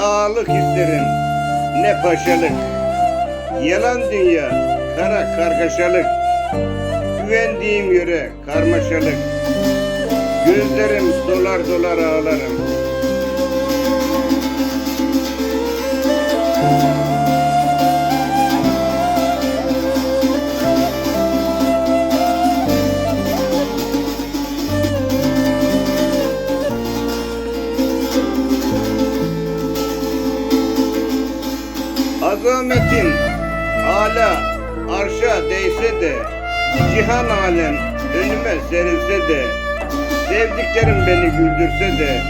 ağalık isterim, ne paşalık. Yalan dünya, kara kargaşalık. Güvendiğim yere karmaşalık. Gözlerim dolar dolar ağlarım. Azametin hala arşa değse de Cihan alem önüme serilse de Sevdiklerim beni güldürse de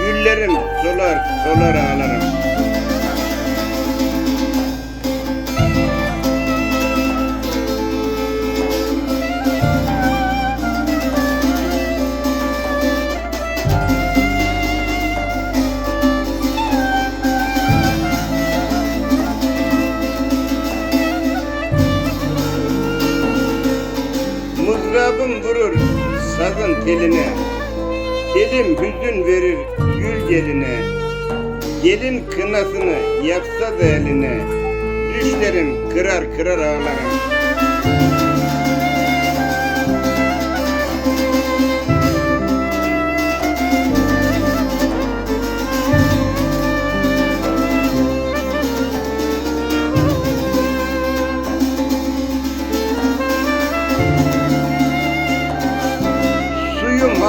Güllerim solar solar ağlarım Mızrabım vurur sazın teline Telim hüzün verir gül geline. Gelin kınasını yaksa da eline. Düşlerim kırar kırar ağlarım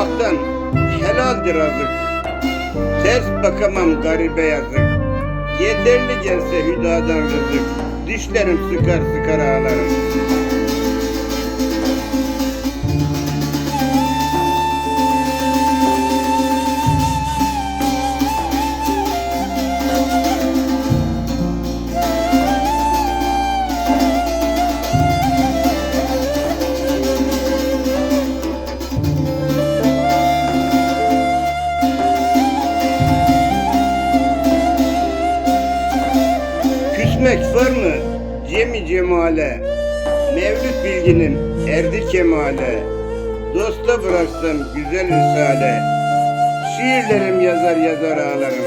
Haktan helaldir azık Ters bakamam garibe yazık. Yeterli gelse hüdadan rızık Dişlerim sıkar sıkar ağlarım Küsmek var mı cemi cemale. Mevlüt bilginin erdi kemale. Dosta bıraksam güzel risale. Şiirlerim yazar yazar ağlarım